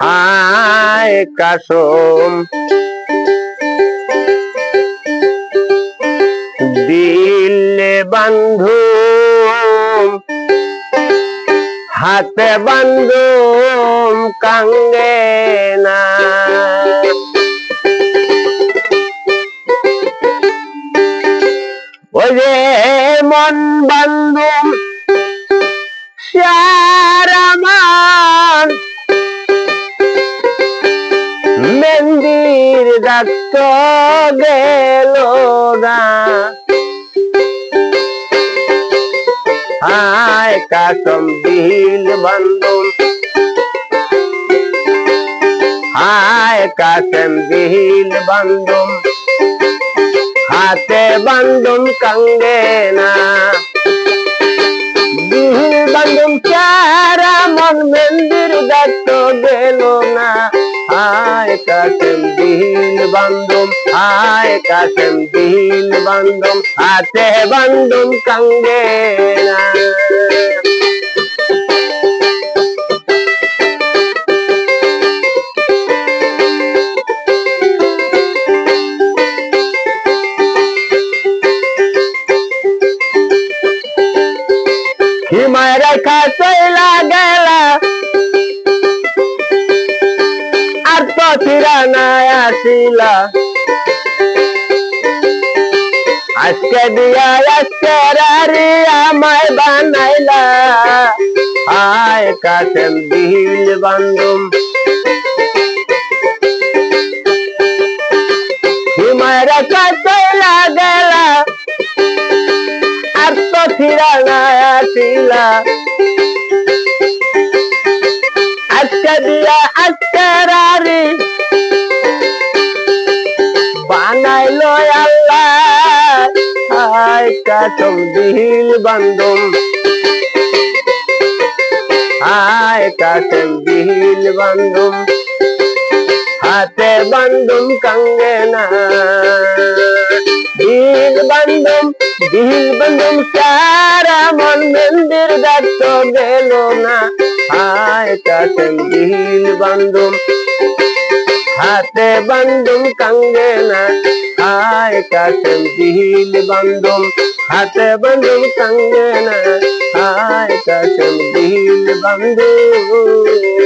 হায় কাসম দিলে বন্ধু হাতে বন্ধুম কাঙ্গে না। যে মন বন্ধুম সারামান মন্দির ডাক্ত গেল না হায় কাসম দিল বন্ধুম হায় কাসম দিল বন্ধুম। হাতে বন্ধুম কঙ্গে হায় কাসম দিল বন্ধুম হায় কাসম দিল বন্ধুম হাতে বন্ধুম কঙ্গে না হিমায় রেখা চইলা নাই আসিলা আজকে দিয়া আজকে রারি আমায় বানাইলা। হায় কাসেম দিল বান্ধুম। হিমায় রেখা চইলা গেলা আর তো নাই আসিলা। আজকে দিয়া বান্ধুম হায় কাসম দিল বান্ধুম হাতে বান্ধুম কঙ্গে না। দিল বান্ধুম দিল বান্ধুম সারা মন মন্দির দত্ত গেল না। হায় কাসম দিল বান্ধুম হাতে বান্ধুম কঙ্গে না। হায় কাসম দিল বান্ধুম, হাতে বান্ধুম কঙ্গে না। হায় কাসম দিল বান্ধুম।